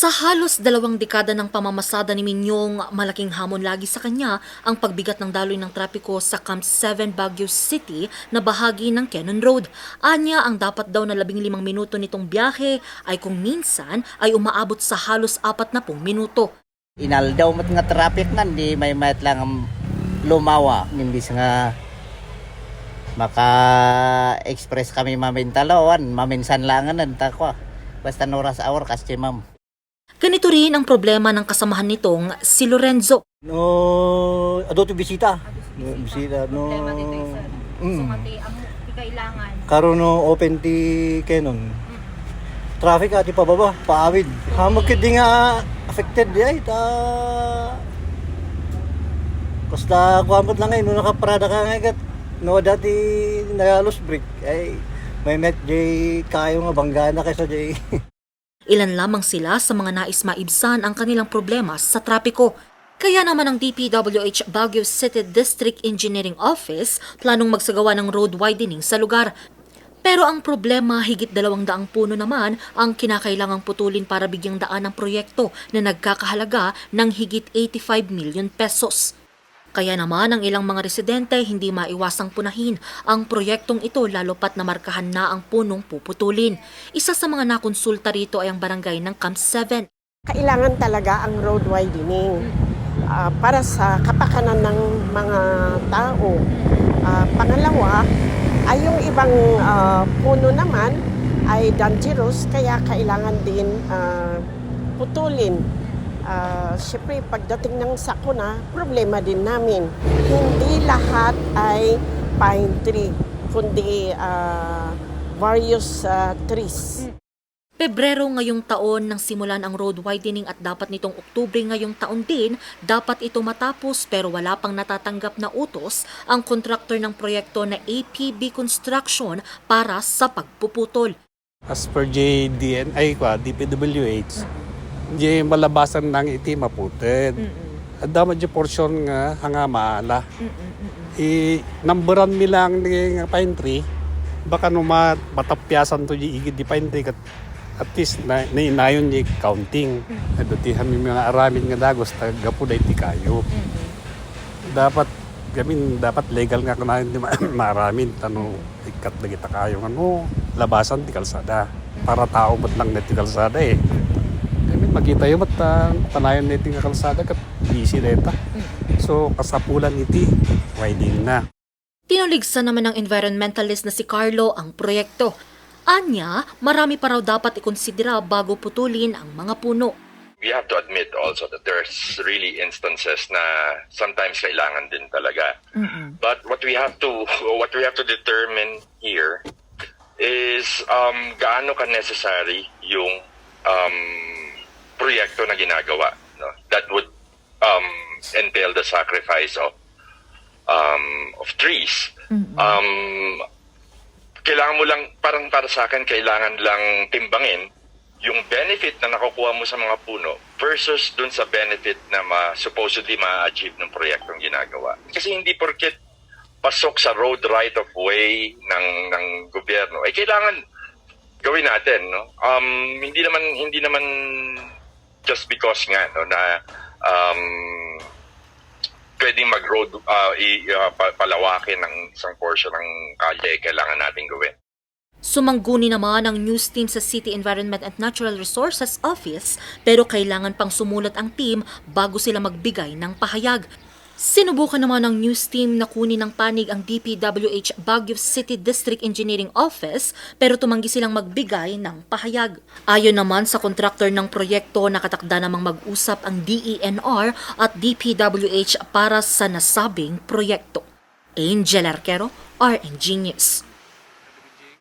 Sa halos dalawang dekada ng pamamasada ni Minyong, malaking hamon lagi sa kanya ang pagbigat ng daloy ng trapiko sa Camp 7 Baguio City na bahagi ng Cannon Road. Anya, ang dapat daw na 15 minuto nitong biyahe ay kung minsan ay umaabot sa halos 40 minuto. Inaldaw mat nga traffic nan di may mayat lang ang lumawa nimbis nga maka-express kami mamintalawan maminsan lang nan takwa basta noras hour kasi ma'am Ganito rin ang problema ng kasamahan nitong si Lorenzo. No, adoto bisita. No, bisita no. problema dito yung sir. So, Mm. mati, ang kailangan. Karon no open ti Canon. Traffic ati pababa, paawid. Hamog kid di nga affected di ay ta. Basta kuamot lang ay no nakaparada ka nga gat. No dati nagalos break ay may met jay kayo nga banggana kaysa jay. Ilan lamang sila sa mga nais maibsan ang kanilang problema sa trapiko. Kaya naman ang DPWH Baguio City District Engineering Office planong magsagawa ng road widening sa lugar. Pero ang problema, higit dalawang daang puno naman ang kinakailangang putulin para bigyang daan ang proyekto na nagkakahalaga ng higit 85 million pesos. Kaya naman ang ilang mga residente hindi maiwasang punahin ang proyektong ito lalo pat na markahan na ang punong puputulin. Isa sa mga nakonsulta rito ay ang barangay ng Camp 7. kailangan talaga ang road widening ah, para sa kapakanan ng mga tao. Ah, pangalawa, ay yung ibang ah, puno naman ay dangerous kaya kailangan din ah, putulin. Ah, Siyempre, pagdating ng sakuna, problema din namin. Hindi lahat ay pine tree, kundi ah, various ah, trees. Pebrero ngayong taon nang simulan ang road widening at dapat nitong Oktubre ngayong taon din, dapat ito matapos pero wala pang natatanggap na utos ang kontraktor ng proyekto na APB Construction para sa pagpuputol. As per JDN, ay kwa, DPWH, di malabasan ng iti maputed. At damat di portion nga hanga maala. I numberan mi lang ni nga pine tree, baka no ma matapyasan to di igid di pine tree kat at least na, nainayon di counting. At dutihan mi mga aramin nga dagos tagapo da iti kayo. Dapat gamin dapat legal nga kunahin di ma- maramin tano ikat na kita kayo. Ano labasan di kalsada. Para tao mat lang net ti kalsada eh makita yo mat uh, panayon net nga kalsada kat busy deta so kasapulan iti widening na Tinuligsa naman ng environmentalist na si Carlo ang proyekto. Anya, marami pa raw dapat ikonsidera bago putulin ang mga puno. we have to admit also that there's really instances na sometimes kailangan din talaga. But what we have to what we have to determine here is um, gaano ka necessary yung um, proyekto na ginagawa. No? That would um, entail the sacrifice of um, of trees. Um, kailangan mo lang, parang para sa akin, kailangan lang timbangin yung benefit na nakukuha mo sa mga puno versus dun sa benefit na ma, supposedly ma-achieve ng proyektong ginagawa. Kasi hindi porket pasok sa road right of way ng ng gobyerno ay kailangan gawin natin no um hindi naman hindi naman just because nga no na um pwedeng mag-road uh, i, uh, pa- palawakin ng isang portion ng kalye kailangan natin gawin. Sumangguni naman ang news team sa City Environment and Natural Resources Office pero kailangan pang sumulat ang team bago sila magbigay ng pahayag. Sinubukan naman ng news team na kunin ng panig ang DPWH Baguio City District Engineering Office pero tumanggi silang magbigay ng pahayag. Ayon naman sa kontraktor ng proyekto, nakatakda namang mag-usap ang DENR at DPWH para sa nasabing proyekto. Angel Arquero, RNG News.